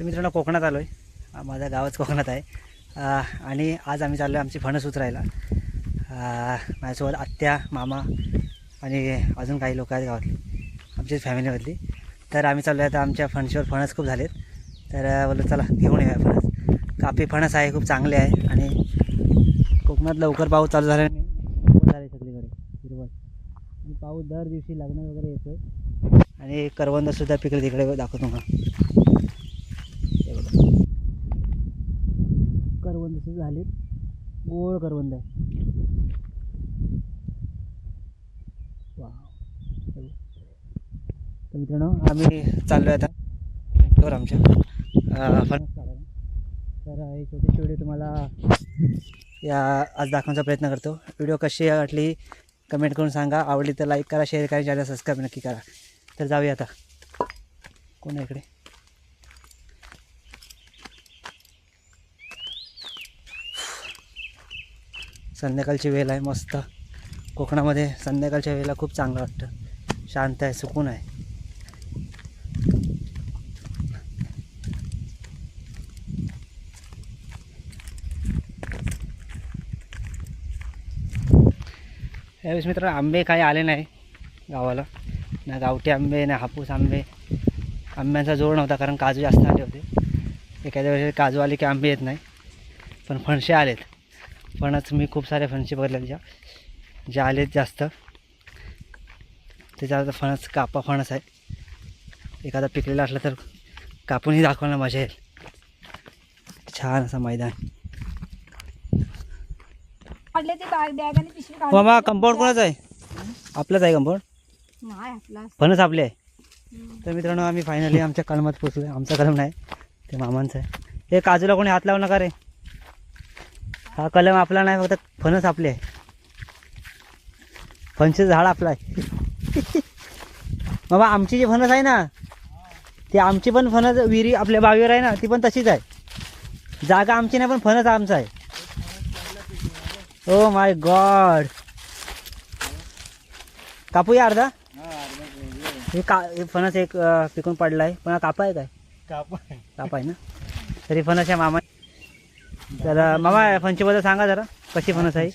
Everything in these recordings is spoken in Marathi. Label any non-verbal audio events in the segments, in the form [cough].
तर मित्रांनो कोकणात आलो आहे माझा गावच कोकणात आहे. आणि आज आम्ही चाललो आहे आमची फणस उतरायला माझ्यासोबत आत्या मामा आणि अजून काही लोक आहेत गावातली. आमची फॅमिलीमधली. तर आम्ही चाललो आहे आता आमच्या फणशीवर. फणस खूप झालेत. तर बोललो चला घेऊन येऊया फणस. कापी फणस आहे खूप चांगले आहे. आणि कोकणात लवकर पाऊस चालू झाला हिरवळ सगळीकडे. हिरवळ. आणि पाऊस दर दिवशी लग्न वगैरे येतो आणि करवंदसुद्धा पिकले तिकडे दाखवतो मग हे बघा. करवंद झाले झाली गोळ करवंद आहे. वा तर मित्रांनो आम्ही चाललो आहे आता वर आमच्या फणस काढायला तर हे छोटी छोटे तुम्हाला या आज दाखवण्याचा प्रयत्न करतो. व्हिडिओ कशी वाटली कमेंट करून सांगा. आवडली तर लाईक करा शेअर करा चॅनल सबस्क्राईब नक्की करा. तर जाऊया आता. कोण इकडे? संध्याकाळची वेळ आहे मस्त. कोकणामध्ये संध्याकाळच्या वेळेला खूप चांगलं वाटतं. शांत आहे सुकून आहे. यावेळेस मित्र आंबे काही आले नाही गावाला. ना गावठी आंबे ना हापूस आंबे. आंब्यांचा जोड नव्हता कारण काजू जास्त आले होते. एखाद्या वेळेस काजू आले की आंबे येत नाही. पण फणसे आलेत. फणस मी खूप सारे फणसे बघितले ज्या ज्या आलेत जास्त. त्याच्यात आता फणस कापा फणस आहे. एखादा पिकलेला असला तर कापूनही दाखवायला मजा येईल. छान असं मैदान. मामा कंपाऊंड कोणाचं आहे? आपलंच आहे कंपाऊंड? फणस आपले आहे. तर मित्रांनो आम्ही फायनली आमच्या कलमात पोचलो आहे आमचा कलम नाही ते मामांचं आहे. हे काजूला कोणी हात लावू नका रे. हा कलम आपला नाही फक्त फणस आपले. आहे फणसेचं झाड आपलं आहे. बाबा आमची जी फणस आहे ना ती आमची पण फणस विहिरी आपल्या बावीवर आहे ना ती पण तशीच आहे. जागा आमची नाही पण फणस आमचा आहे. ओ माय गॉड कापू या अर्धा? हे का फणस एक पिकून पडला आहे. पण हा कापा आहे काय? कापा आहे ना? तरी फणस आहे मामा. तर मामा फणशीबद्दल सांगा जरा. कशी फणस आहे?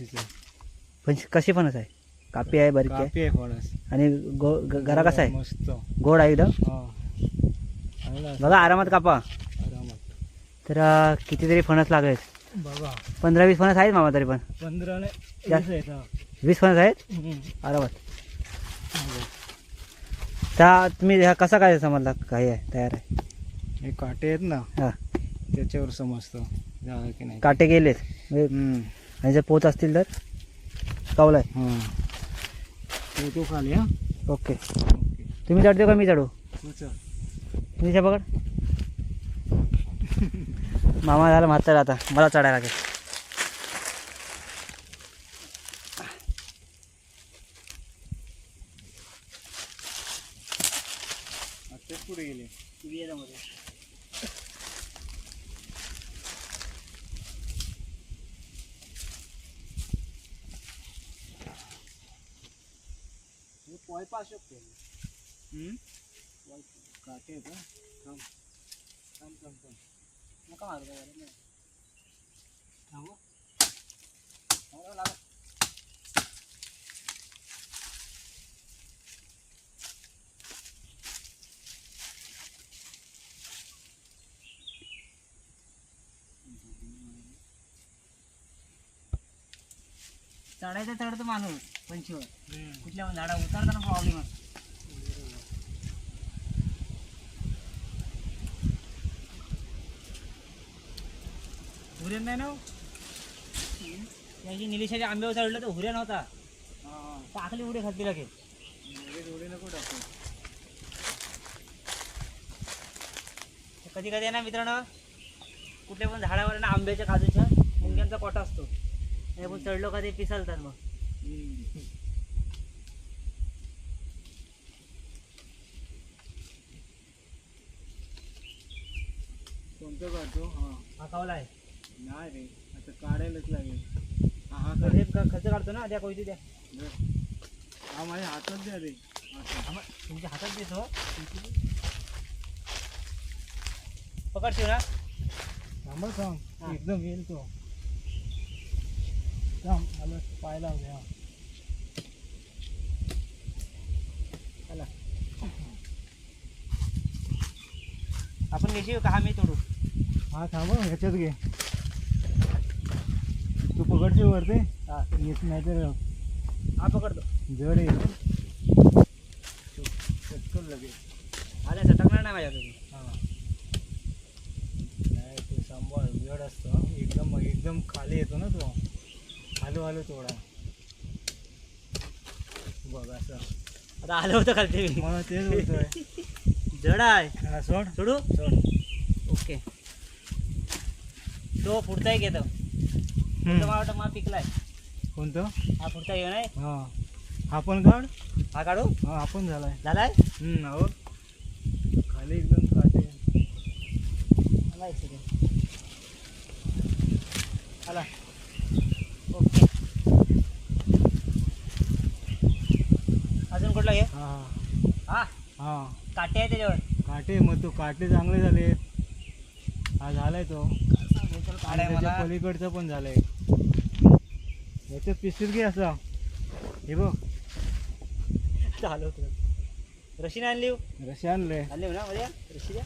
फणस कशी फणस आहे? कापी आहे बारीक आहे? फणस. आणि गो ग- गरा कसा आहे? मस्त. गोड आहे एकदम. बघा आरामात कापा. तर अं, कितीतरी फणस लागलेत? बघा. पंधरा वीस फणस आहेत मामा तरी पण. पंधरा ने वीस आहेत, हा. वीस फणस आहेत? हम्म. आरामात. त्या तुम्ही ह्या कसा काय समजला? काय आहे? तयार आहे? हे काटे आहेत ना हां. त्याच्यावर समजतं. की नाही. काटे गेलेत. म्हणजे हम्म. आणि जर पोत असतील तर कवलाय. हा. खाली हा? ओके. ओके. तुम्ही चढतो का मी चढू चल. तुम्ही पकड. मामा झाला म्हातारा आता. मला चढायला लागेल. हम्म? काटे का थांब थांब थांब थांब नका मारू काय नाही. थांब हा. मारावं चढायचं चढतो माणूस पंचीवर. कुठल्या पण झाडा उतरताना प्रॉब्लेम असतो हुऱ्यान नाही ना हो? त्याची निलेशाच्या आंब्यावर चढलं तर हुऱ्या नव्हता हा. टाकली उडी खाती टाकू. कधी कधी ना मित्रांनो कुठल्या पण झाडावर ना आंब्याच्या काजूच्या मुंग्यांचा कोटा असतो आपण चढलो का ते पिसलतात मग. कोणतं काढतो हा. हा कावला आहे नाही रे आता काढायलाच लागेल. हा हा तर काढ. हे ख- खर्च काढतो ना द्या कोयती द्या. हा माझ्या हातात द्या रे. हा मग तुमच्या हातात देतो. पकडशील ना? थांबा हा. थांब एकदम येईल तो. थांब मला पाय लावू द्या चला आपण घेशील का? हा मी तोडू. हा थांबा ह्याच्यात घे. तू पकडशील वरती? हा. येत नाही तर हा पकडतो. जड येईल चटकन लगेच. आल्या सटकणार नाही माझ्याकडून हा. नाही ते सांभाळ जड असतं एकदम एकदम खाली येतो ना तो. हलू हलू थोडा. बघ असं. आता आलं होतं खालती मी. मला तेच बोलतोय [laughs] जड आहे हा सोड. सोडू? सोड. ओके. तो पुढचा एक येतो. तो मला वाटतं मला पिकलाय. कोणतं? हा पुढचा घेऊन आहे हा. हा पण काढ. हा काढू? हा हा पण झालाय. झालाय? हम्म अहो खाली एकदम काटे आला second. आला. ओके. अजून कुठला घे? हा. हा. काटे आहे त्याच्यावर. काटे मग तो काटे चांगले झाले. हा झालाय तो. आणि काढाय त्याच्या मला. पलीकडचं पण झालंय. याच्यात पिस्तूल घे असा. हे बघ. झालं होतं. रशीने आणली हो. रशी आणली. हो ना मध्ये रशी द्या.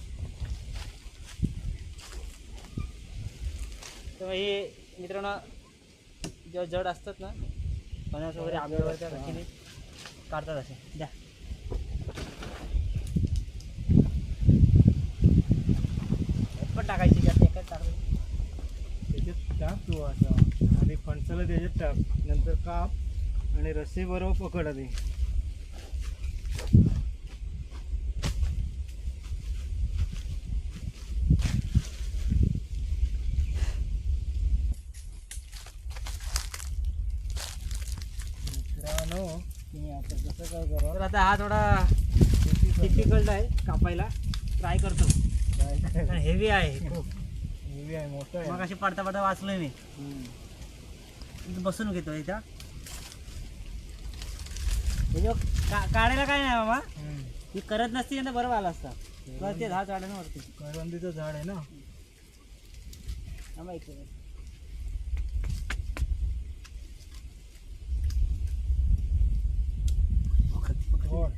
तर हे मित्रांनो जेव्हा जड असतात ना फणस वगैरे आंबे वगैरे त्या रशीने काढतात असे. द्या. टाकायची जास्त एकाच टाकायची त्याच्यात टाक तू असा. आणि फणसाला त्याच्यात टाक. नंतर काप आणि रस्सी बरोबर पकड आधी. मित्रांनो तुम्ही आता कसं काय करा? तर आता हा थोडा डिफिकल्ट आहे कापायला. ट्राय करतो. हेवी आहे खूप. हेवी आहे मोठं आहे. मग अशी पडता पडता वाचलोय मी. बसून घेतो इथं. का काढायला काय नाही मामा? हम्म. ही करत नसती ना बरोबर आला असता. करते दहा झाडांना वरती. करवंदीचं झाड आहे ना थांबा एक second. पकड, पकड. सोड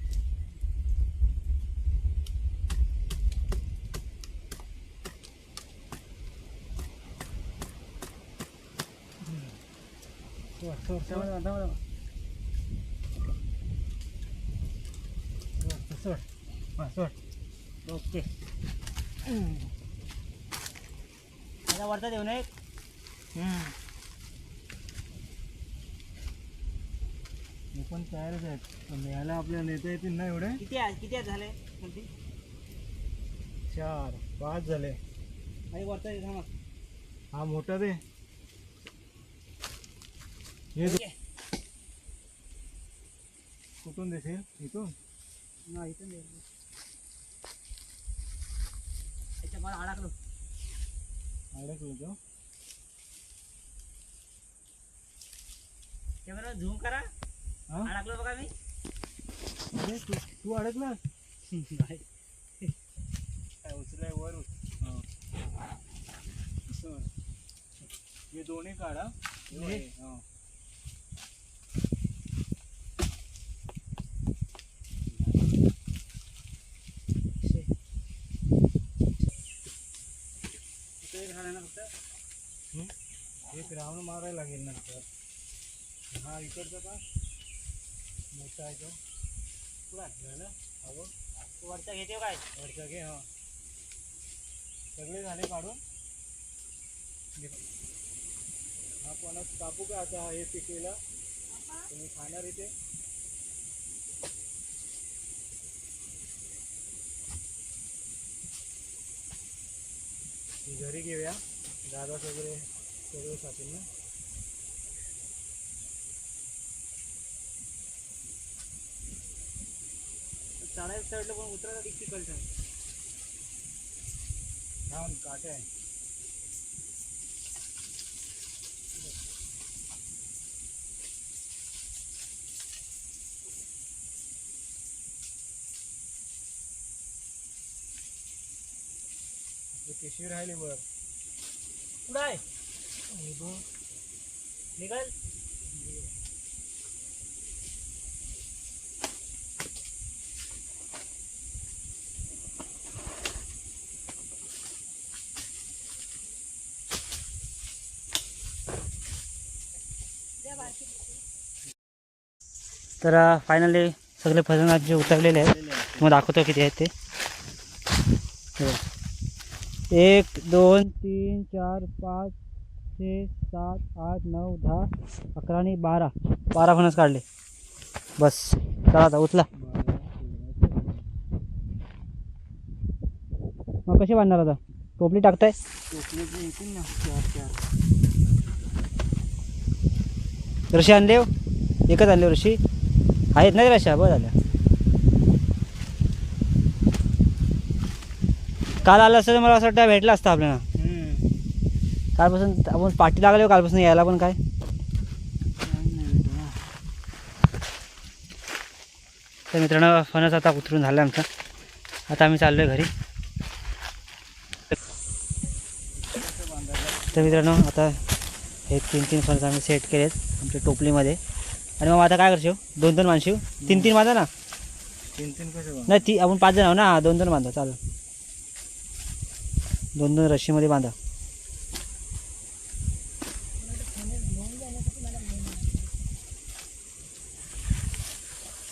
सोड हा ओके आता वरता देऊ नये मी पण तयारच आहेत पण यायला आपल्याला नेता येतील ना एवढे किती आहे किती झाले म्हणते चार पाच झाले. आणि वरता दे, थांबा. हा मोठा दे हे दो- ओके. कुठून देशील इथून नाही इथं नाही. याच्या मला अडकलो अडकलो तो कॅमेरा झूम करा हा अडकलो बघा मी अरे तू तू अडकला नाही. काय उचलाय वर उच- हा. असं. दोन्ही काढा? हा. इथं एक झालं ना फक्त एक राऊंड मारायला लागेल नंतर. हा इकडचा का? मोठा आहे तो. पुढा झालं बघ वरचा घेते काय? वरचा घे हा. सगळे झाले काढून. हा पणस कापू का आता हे पिकेला? तुम्ही खाणार इथे? घरी घेऊया. दादा सगळे सगळे खातील चढायला चढलं पण उतरायला डिफिकल्ट आहे. थांब काटे आहे. पिशवी राहिली वर. काय निघाल. तर फायनली सगळे फजनात जे उतरलेले आहेत तुम्हाला दाखवतो किती आहेत ते. एक दोन तीन चार पाच छे सात आठ नऊ दहा अकरा आणि बारा. बारा फणस काढले. बस. चला आता उचला. मग कसे बांधणार आता? टोपली टाकताय? येतील ना चार चार रशी आणले? एकच आणले रशी आहेत ना ते रशा बरं झाल्या काल आलं असतं मला असं वाटतं भेटलं असतं आपल्याला. कालपासून आपण पाठी लागले कालपासून यायला पण काय? तर मित्रांनो फणस आता उतरून झालं आमचा. आता आम्ही चाललो आहे घरी. तर मित्रांनो आता हे तीन तीन फणस आम्ही सेट केलेत आमच्या टोपलीमध्ये. आणि मग आता काय करशील? दोन दोन माणशीव तीन तीन बांधा ना? तीन तीन कसे? नाही ती आपण पाच जण आहो ना? दोन दोन बांधा चालेल. दोन दोन रस्सीमध्ये बांधा.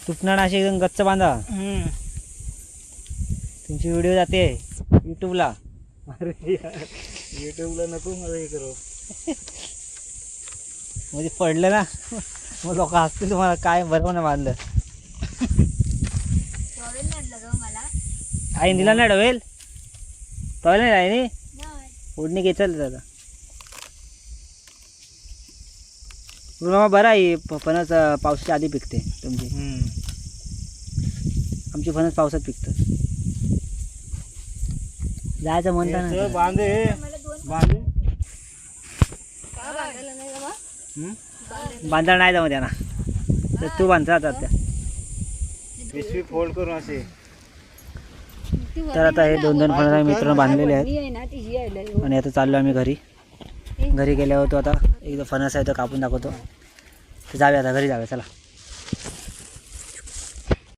तुटणार अशी एकदम गच्च बांधा. तुमची व्हिडिओ जाते यूट्यूबला अरे युट्यूबला नको मला हे करू. [laughs] म्हणजे पडलं ना मग लोक हसतील तुम्हाला काय बरोबर नाही बांधलं मला. आई दिला नाही डवेल टॉयल नाही आहे ओढणी घे चल दादा. बरं आहे फणस पावसाच्या आधी पिकते तुमची. आमची फणस पावसात पिकतं जायचं म्हणता ना. बांधे. बांधे. का बांधायला नाही? बांधा नाही जाऊ द्या ना. तर तू बांधता आता त्या पिशवी फोल्ड करून असे. तर आता हे दोन दोन आम्ही मित्रांनो बांधलेले आहेत. ही आणि आता चाललो आम्ही घरी. घरी गेल्यावर तो आता एकदा फणस आहे तो कापून दाखवतो. तर जाऊया आता घरी जाऊया चला.